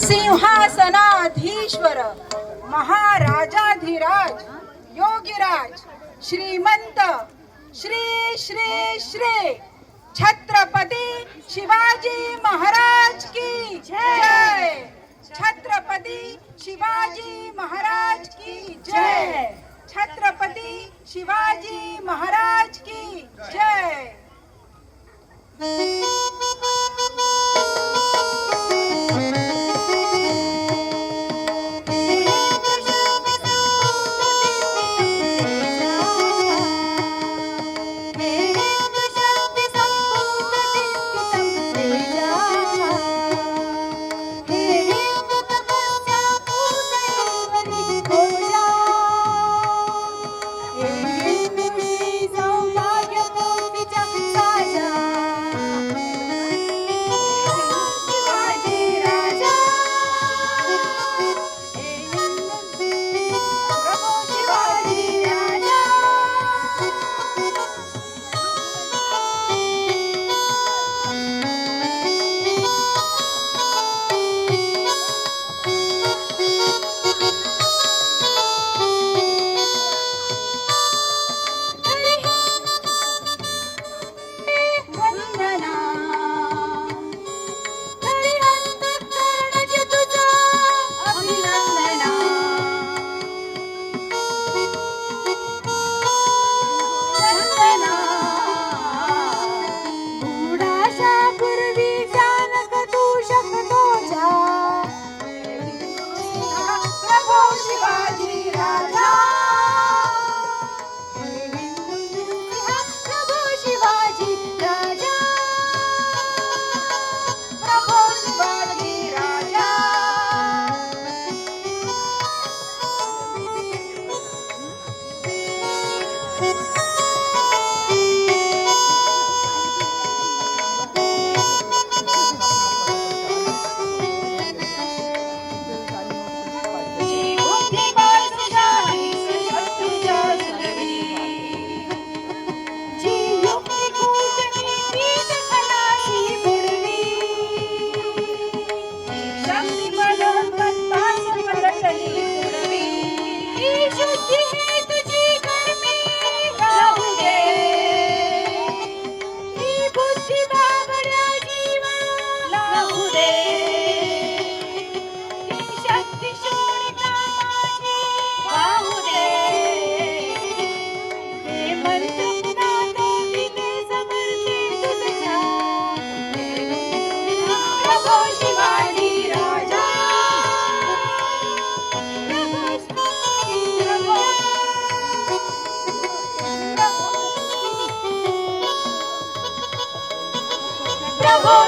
सिंहासनाधीश्वर महाराजाधिराज योगिराज श्रीमंत श्री श्री श्री छत्रपती शिवाजी महाराज की जय। छत्रपती शिवाजी महाराज की जय। छत्रपती शिवाजी महाराज की जय।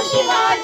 Shiva